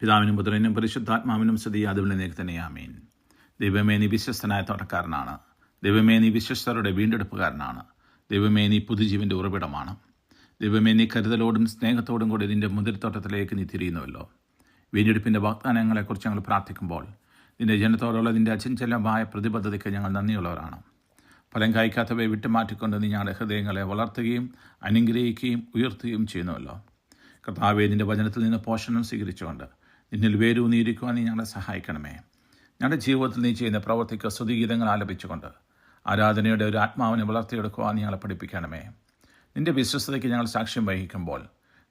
പിതാവിനും പുത്രനും പരിശുദ്ധാത്മാവിനും സ്തുതി നേരി തന്നെ. ആമീൻ. ദൈവമേ നീ വിശ്വസ്തനായ തോട്ടക്കാരനാണ്. ദൈവമേ നീ വിശ്വസ്തരുടെ വീണ്ടെടുപ്പുകാരനാണ്. ദൈവമേ നീ ഉറവിടമാണ്. ദൈവമേ നീ കരുതലോടും സ്നേഹത്തോടും കൂടി നിന്റെ മുതിർത്തോട്ടത്തിലേക്ക് നീ തിരിയുന്നുവല്ലോ. വീണ്ടെടുപ്പിന്റെ വാഗ്ദാനങ്ങളെക്കുറിച്ച് ഞങ്ങൾ പ്രാർത്ഥിക്കുമ്പോൾ നിന്റെ ജനത്തോടുള്ള നിന്റെ അചഞ്ചലമായ പ്രതിബദ്ധതയ്ക്ക് ഞങ്ങൾ നന്ദിയുള്ളവരാണ്. ഫലം കായ്ക്കാത്തവയെ വിട്ടുമാറ്റിക്കൊണ്ട് നീ ഞങ്ങളുടെ ഹൃദയങ്ങളെ വളർത്തുകയും അനുഗ്രഹിക്കുകയും ഉയർത്തുകയും ചെയ്യുന്നുവല്ലോ. കർത്താവേ നിന്റെ വചനത്തിൽ നിന്ന് പോഷണം സ്വീകരിച്ചുകൊണ്ട് നിന്നിൽ വേരൂന്നിയിരിക്കുവാൻ നീ ഞങ്ങളെ സഹായിക്കണമേ. ഞങ്ങളുടെ ജീവിതത്തിൽ നീ ചെയ്യുന്ന പ്രവർത്തിക്ക് സ്തുതിഗീതങ്ങൾ ആലപിച്ചുകൊണ്ട് ആരാധനയുടെ ഒരു ആത്മാവിനെ വളർത്തിയെടുക്കുവാൻ ഞങ്ങളെ പഠിപ്പിക്കണമേ. നിന്റെ വിശ്വസ്തതയ്ക്ക് ഞങ്ങൾ സാക്ഷ്യം വഹിക്കുമ്പോൾ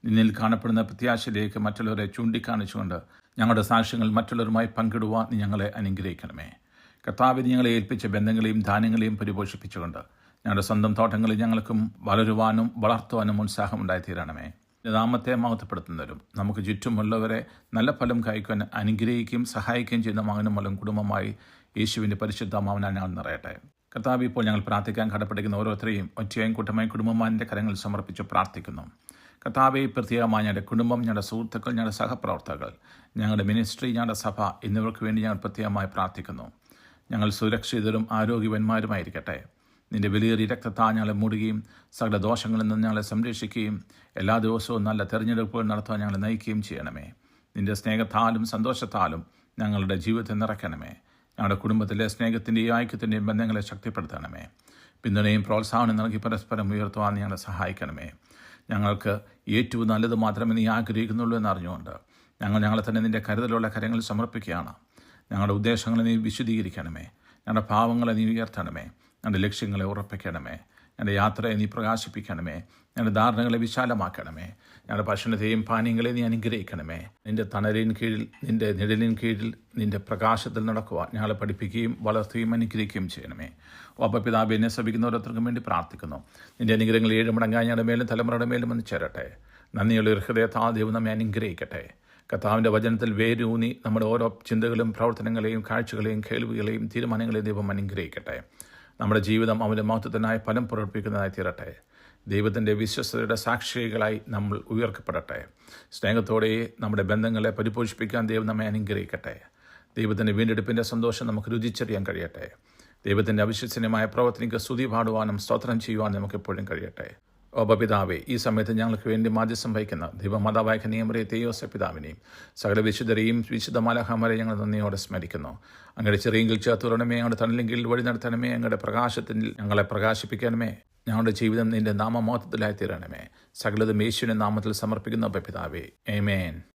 നിന്നിൽ കാണപ്പെടുന്ന പ്രത്യാശയിലേക്ക് മറ്റുള്ളവരെ ചൂണ്ടിക്കാണിച്ചുകൊണ്ട് ഞങ്ങളുടെ സാക്ഷ്യങ്ങൾ മറ്റുള്ളവരുമായി പങ്കിടുവാൻ നീ ഞങ്ങളെ അനുഗ്രഹിക്കണമേ. കർത്താവിന് ഞങ്ങളെ ഏൽപ്പിച്ച ബന്ധങ്ങളെയും ധാന്യങ്ങളെയും പരിപോഷിപ്പിച്ചുകൊണ്ട് ഞങ്ങളുടെ സ്വന്തം തോട്ടങ്ങളിൽ ഞങ്ങൾക്കും വളരുവാനും വളർത്തുവാനും ഉത്സാഹമുണ്ടായി തീരണമേ നാമത്തെ മഹത്വപ്പെടുത്തുന്നവരും നമുക്ക് ചുറ്റുമുള്ളവരെ നല്ല ഫലം കായ്ക്കുവാൻ അനുഗ്രഹിക്കുകയും സഹായിക്കുകയും ചെയ്യുന്ന മകനും മലം കുടുംബമായി യേശുവിന്റെ പരിശുദ്ധ മാവനാണ് ഞങ്ങൾ നിറയട്ടെ. കർത്താവ് ഇപ്പോൾ ഞങ്ങൾ പ്രാർത്ഥിക്കാൻ കടപ്പെടുക്കുന്ന ഓരോരുത്തരെയും ഒറ്റയും കൂട്ടമായി കുടുംബമാന്റെ കരങ്ങൾ സമർപ്പിച്ച് പ്രാർത്ഥിക്കുന്നു. കർത്താവെ പ്രത്യേകമായി ഞങ്ങളുടെ കുടുംബം ഞങ്ങളുടെ സുഹൃത്തുക്കൾ ഞങ്ങളുടെ സഹപ്രവർത്തകർ ഞങ്ങളുടെ മിനിസ്ട്രി ഞങ്ങളുടെ സഭ എന്നിവർക്ക് വേണ്ടി ഞങ്ങൾ പ്രത്യേകമായി പ്രാർത്ഥിക്കുന്നു. ഞങ്ങൾ സുരക്ഷിതരും ആരോഗ്യവന്മാരുമായിരിക്കട്ടെ. നിന്റെ വിലയേറിയ രക്തത്താ ഞങ്ങളെ മൂടുകയും സകല ദോഷങ്ങളിൽ നിന്ന് ഞങ്ങളെ സംരക്ഷിക്കുകയും എല്ലാ ദിവസവും നല്ല തെരഞ്ഞെടുപ്പുകൾ നടത്താൻ ഞങ്ങളെ നയിക്കുകയും ചെയ്യണമേ. നിന്റെ സ്നേഹത്താലും സന്തോഷത്താലും ഞങ്ങളുടെ ജീവിതത്തെ നിറയ്ക്കണമേ. ഞങ്ങളുടെ കുടുംബത്തിലെ സ്നേഹത്തിന്റെയും ഐക്യത്തിന്റെയും ബന്ധങ്ങളെ ശക്തിപ്പെടുത്തണമേ. പിന്തുണയും പ്രോത്സാഹനം നൽകി പരസ്പരം ഉയർത്തുവാൻ ഞങ്ങളെ സഹായിക്കണമേ. ഞങ്ങൾക്ക് ഏറ്റവും നല്ലത് മാത്രമേ നീ ആഗ്രഹിക്കുന്നുള്ളൂ എന്നറിഞ്ഞുകൊണ്ട് ഞങ്ങൾ ഞങ്ങളെ തന്നെ നിന്റെ കരുതലുള്ള കരങ്ങളിൽ സമർപ്പിക്കുകയാണ്. ഞങ്ങളുടെ ഉദ്ദേശങ്ങളെ നീ വിശദീകരിക്കണമേ. ഞങ്ങളുടെ ഭാവങ്ങളെ നീ ഉയർത്തണമേ. ഞങ്ങളുടെ ലക്ഷ്യങ്ങളെ ഉറപ്പിക്കണമേ. എന്റെ യാത്രയെ നീ പ്രകാശിപ്പിക്കണമേ. എന്റെ ധാരണകളെ വിശാലമാക്കണമേ. ഞങ്ങളുടെ ഭക്ഷണത്തെയും പാനീയങ്ങളെ നീ അനുഗ്രഹിക്കണമേ. നിന്റെ തണലിൻ കീഴിൽ നിന്റെ നിഴലിൻ കീഴിൽ നിന്റെ പ്രകാശത്തിൽ നടക്കുക ഞങ്ങളെ പഠിപ്പിക്കുകയും വളർത്തുകയും അനുഗ്രഹിക്കുകയും ചെയ്യണമേ. ഒപ്പ പിതാബ് എന്നെ ശ്രമിക്കുന്ന ഓരോരുത്തർക്കും വേണ്ടി പ്രാർത്ഥിക്കുന്നു. നിന്റെ അനുഗ്രഹങ്ങൾ ഏഴ് മടങ്ങാൻ ഞങ്ങളുടെ മേലും തലമുറയുടെ മേലും വന്ന് ചേരട്ടെ. നന്ദിയുള്ള ഒരു ഹൃദയത്താ നമ്മെ അനുഗ്രഹിക്കട്ടെ. കർത്താവിന്റെ വചനത്തിൽ വേരൂന്നി നമ്മുടെ ഓരോ ചിന്തകളും പ്രവർത്തനങ്ങളെയും കാഴ്ചകളെയും കേൾവികളെയും തീരുമാനങ്ങളെയും ദൈവം അനുഗ്രഹിക്കട്ടെ. നമ്മുടെ ജീവിതം അവന്റെ മഹത്വത്തിനായി ഫലം പുറപ്പിക്കുന്നതായി തീരട്ടെ. ദൈവത്തിന്റെ വിശ്വസ്തയുടെ സാക്ഷികളായി നമ്മൾ ഉയർക്കപ്പെടട്ടെ. സ്നേഹത്തോടെ നമ്മുടെ ബന്ധങ്ങളെ പരിപോഷിപ്പിക്കാൻ ദൈവം നമ്മെ അനുഗ്രഹിക്കട്ടെ. ദൈവത്തിന്റെ വീണ്ടെടുപ്പിന്റെ സന്തോഷം നമുക്ക് രുചിച്ചറിയാൻ കഴിയട്ടെ. ദൈവത്തിന്റെ അവിശ്വസനീയമായ പ്രവർത്തനയ്ക്ക് സ്തുതി പാടുവാനും സ്തോത്രം ചെയ്യുവാനും നമുക്ക് എപ്പോഴും കഴിയട്ടെ. ഓപപിതാവേ ഈ സമയത്ത് ഞങ്ങൾക്ക് വേണ്ടി മാധ്യസം വഹിക്കുന്ന ദൈവമാതാവായ കനിയമറെ തെയ്യോസ പിതാവിനെയും സകല വിശുദ്ധരെയും വിശുദ്ധ മാലഹാമരെ ഞങ്ങൾ നന്ദിയോടെ സ്മരിക്കുന്നു. അങ്ങയുടെ ചെറിയെങ്കിൽ ചേർത്തുടണമേ ഞങ്ങളുടെ തണലെങ്കിൽ വഴി നടത്തണമേ ഞങ്ങളുടെ പ്രകാശത്തിൽ ഞങ്ങളെ പ്രകാശിപ്പിക്കണമേ ഞങ്ങളുടെ ജീവിതം നിന്റെ നാമമോത്തത്തിലായി തീരണമേ. സകലതും യേശുവിന്റെ നാമത്തിൽ സമർപ്പിക്കുന്ന പിതാവേ ഏമേൻ